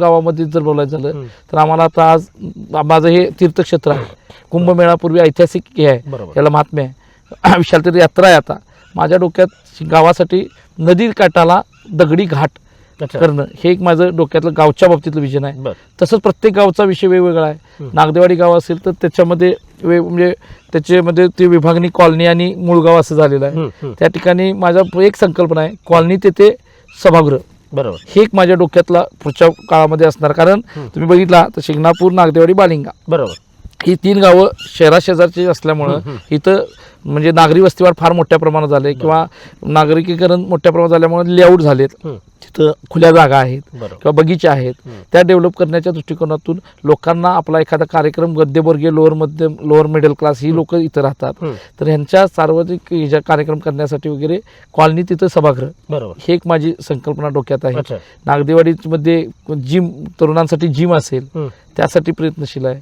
गावामध्ये जर बोलायचं झालं. तर आम्हाला आता आज माझं हे तीर्थक्षेत्र आहे. कुंभमेळापूर्वी ऐतिहासिक हे आहे. याला महात्म्य आहे. विशाल तीर्थ यात्रा आहे आता. माझ्या डोक्यात गावासाठी नदी काठाला दगडी घाट करणं हे एक माझं डोक्यातलं गावच्या बाबतीतलं विजन आहे. तसंच प्रत्येक गावचा विषय वेगवेगळा आहे. नागदेवाडी गाव असेल तर त्याच्यामध्ये वे म्हणजे त्याच्यामध्ये ते विभागणी कॉलनी आणि मूळगाव असं झालेलं आहे. त्या ठिकाणी माझा एक संकल्पना आहे. कॉलनी तेथे सभागृह. बरोबर. हे एक माझ्या डोक्यातला पुढच्या काळामध्ये असणार. कारण. तुम्ही बघितला तर शिंगणापूर नागदेवाडी बालिंगा. बरोबर. ही तीन गावं शहराशेजारची असल्यामुळं. इथं म्हणजे नागरी वस्तीवाढ फार मोठ्या प्रमाणात झाले किंवा नागरिकीकरण मोठ्या प्रमाणात झाल्यामुळे लेआउट झालेत. तिथं खुल्या जागा आहेत किंवा बगीचे आहेत. त्या डेव्हलप करण्याच्या दृष्टिकोनातून लोकांना आपला एखादा कार्यक्रम मध्यमवर्गीय लोअर मध्यम लोअर मिडल क्लास ही लोक इथं राहतात. तर ह्यांच्या सार्वजनिक कार्यक्रम करण्यासाठी वगैरे कॉलनी तिथं सभागृह. हे एक माझी संकल्पना डोक्यात आहे. नागदेवाडीमध्ये जिम तरुणांसाठी जिम असेल. त्यासाठी प्रयत्नशील आहे.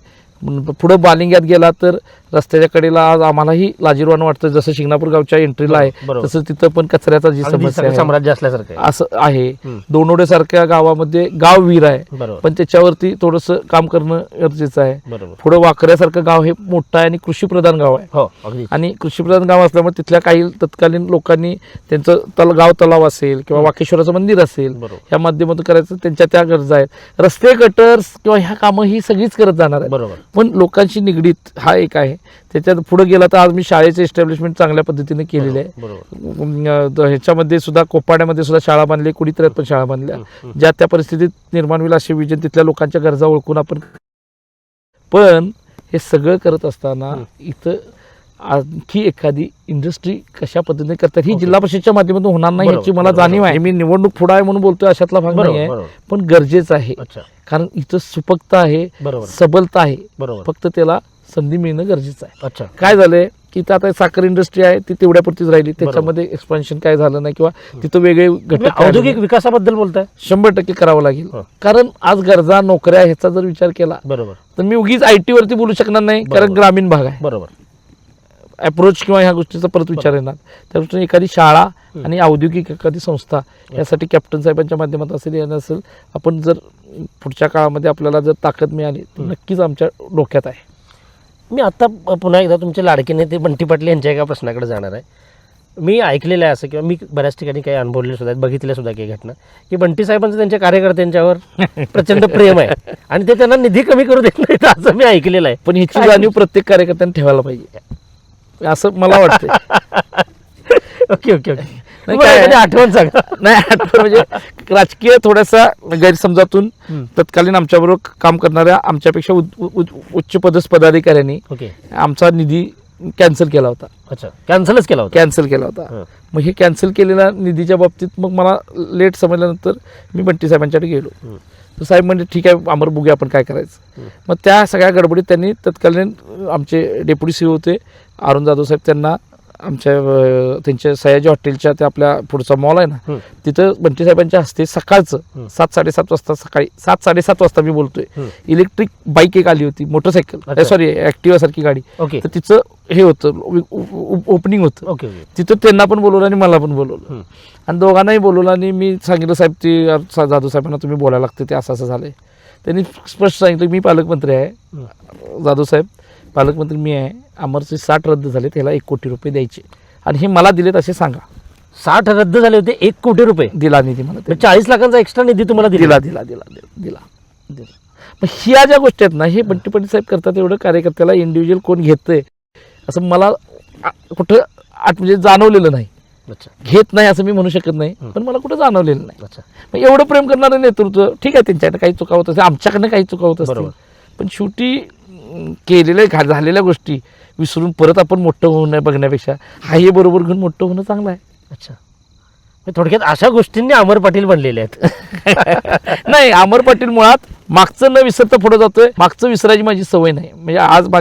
पुढं बालिंग्यात गेला तर रस्त्याच्या कडेला आज आम्हालाही लाजीरवान वाटतं. जसं शिंगणापूर गावच्या एंट्रीला आहे. तसं तिथं पण कचऱ्याचा जी समस्या आहे. साम्राज्य असल्यासारखं आहे. असं आहे. हम्म. दोनोडेसारख्या गावामध्ये गाव वीर आहे. पण त्याच्यावरती थोडंसं काम करणं गरजेचं आहे. पुढं वाकऱ्यासारखं गाव हे मोठं आहे आणि कृषीप्रधान गाव आहे. हो आणि कृषीप्रधान गाव असल्यामुळे तिथल्या काही तत्कालीन लोकांनी त्यांचं तल गाव तलाव असेल किंवा वाकेश्वराचं मंदिर असेल ह्या माध्यमातून करायचं त्यांच्या त्या गरजा आहेत. रस्ते गटर्स किंवा ह्या कामं ही सगळीच करत जाणार आहेत. बरोबर. पण लोकांशी निगडीत हा एक आहे. त्याच्यात पुढे गेला तर आज मी शाळेचं एस्टॅब्लिशमेंट चांगल्या पद्धतीने केलेलं आहे. ह्याच्यामध्ये सुद्धा कोपाड्यामध्ये सुद्धा शाळा बांधली कुणीतरी पण शाळा बांधल्या ज्या त्या परिस्थितीत निर्माण होईल असे विजन तिथल्या लोकांच्या गरजा ओळखून आपण पण हे सगळं करत असताना. इथं आणखी एखादी इंडस्ट्री कशा पद्धतीने करतात? ही. जिल्हा परिषदच्या माध्यमातून होणार नाही याची मला जाणीव आहे. मी निवडणूक पुढे आहे म्हणून बोलतोय अशातला भाग नाही आहे पण गरजेचं आहे. कारण इथं सुपकता आहे सबलता आहे. फक्त त्याला संधी मिळणं गरजेचं आहे. अच्छा. काय झालंय की इथं आता साखर इंडस्ट्री आहे ती तेवढ्यापुरतीच राहिली. त्याच्यामध्ये एक्सपान्शन काय झालं नाही किंवा तिथं वेगळे घटक औद्योगिक. विकासाबद्दल बोलताय? शंभर टक्के करावं लागेल. कारण आज गरजा नोकऱ्या ह्याचा जर विचार केला बरोबर. तर मी उगीच आय टी वरती बोलू शकणार नाही कारण. ग्रामीण भाग आहे. बरोबर. अप्रोच किंवा ह्या गोष्टीचा परत विचार येणार. त्या दृष्टीने एखादी शाळा आणि औद्योगिक एखादी संस्था यासाठी कॅप्टन साहेबांच्या माध्यमातून असेल या नसेल आपण जर पुढच्या काळामध्ये आपल्याला जर ताकद मिळाली तर नक्कीच आमच्या डोक्यात आहे. मी आता पुन्हा एकदा तुमचे लाडके नेते बंटी पाटील यांच्या एका प्रश्नाकडे जाणार आहे. मी ऐकलेलं आहे असं किंवा मी बऱ्याच ठिकाणी काही अनुभवले सुद्धा आहेत बघितल्या सुद्धा काही घटना की बंटी साहेबांचं त्यांच्या कार्यकर्त्यांच्यावर प्रचंड प्रेम आहे आणि ते त्यांना निधी कमी करू देत नाहीत असं मी ऐकलेलं आहे. पण ह्याची? जाणीव प्रत्येक कार्यकर्त्याने ठेवायला पाहिजे. असं मला वाटतं ओके ओके ओके. नाही, काय- आठवण सांगा. नाही आठवण म्हणजे राजकीय थोड्यासा गैरसमजातून. तत्कालीन आमच्याबरोबर काम करणाऱ्या आमच्यापेक्षा उच्च- पदस्थ पदाधिकाऱ्यांनी ओके. आमचा निधी कॅन्सल केला होता. अच्छा. कॅन्सलच केला होता. कॅन्सल केला होता. मग हे कॅन्सल केलेल्या निधीच्या बाबतीत मग मला लेट समजल्यानंतर मी बंटी साहेबांच्याकडे गेलो. तर साहेब म्हणजे ठीक आहे अमर बघूया आपण काय करायचं. मग त्या सगळ्या गडबडीत त्यांनी तत्कालीन आमचे डेप्युटी सी होते अरुण जाधव साहेब त्यांना आमच्या त्यांच्या सयाजी हॉटेलच्या त्या आपल्या पुढचा मॉल आहे ना. तिथं बंटी साहेबांच्या हस्ते सकाळचं. सात साडेसात वाजता सकाळी सात साडेसात वाजता मी बोलतोय. इलेक्ट्रिक बाईक एक आली होती मोटरसायकल. सॉरी ऍक्टिवा सारखी गाडी तर तिचं हे होतं ओपनिंग होतं. ओके तिथं त्यांना पण बोलवलं आणि मला पण बोलवलं. आणि दोघांनाही बोलवलं आणि मी सांगितलं साहेब ते जाधव साहेबांना तुम्ही बोलायला लागते ते असं असं झालंय. त्यांनी स्पष्ट सांगितलं मी पालकमंत्री आहे. जाधव साहेब पालकमंत्री मी आहे. अमरचे साठ रद्द झाले त्याला एक कोटी रुपये द्यायचे. आणि हे मला दिलेत असे सांगा. साठ रद्द झाले होते एक कोटी रुपये? दिला निधी मला चाळीस लाखांचा एक्स्ट्रा निधी तुम्हाला दिला? दिला दिला दिला दिला मग ह्या ज्या गोष्टी आहेत ना हे बंटी पाटील साहेब करतात एवढं कार्यकर्त्याला इंडिव्हिज्युअल कोण घेतंय? असं मला आ- कुठं आठ म्हणजे जाणवलेलं नाही. अच्छा. घेत नाही असं मी म्हणू शकत नाही पण मला कुठं जाणवलेलं नाही. अच्छा. मग एवढं प्रेम करणारं नेतृत्व ठीक आहे त्यांच्याकडे काही चुका होत असतील आमच्याकडनं काही चुका होत असतील. बरोबर. पण शेवटी अं, केलेल्या घा- झालेल्या गोष्टी विसरून परत आपण मोठं होणं बघण्यापेक्षा हा हे बरोबर घेऊन मोठं होणं चांगलं आहे. अच्छा. म्हणजे थोडक्यात अशा गोष्टींनी अमर पाटील बनलेले आहेत. नाही अमर पाटील मुळात मागचं न विसरता पुढे जातोय मागचं विसरायची माझी सवय नाही. म्हणजे आज माझ्या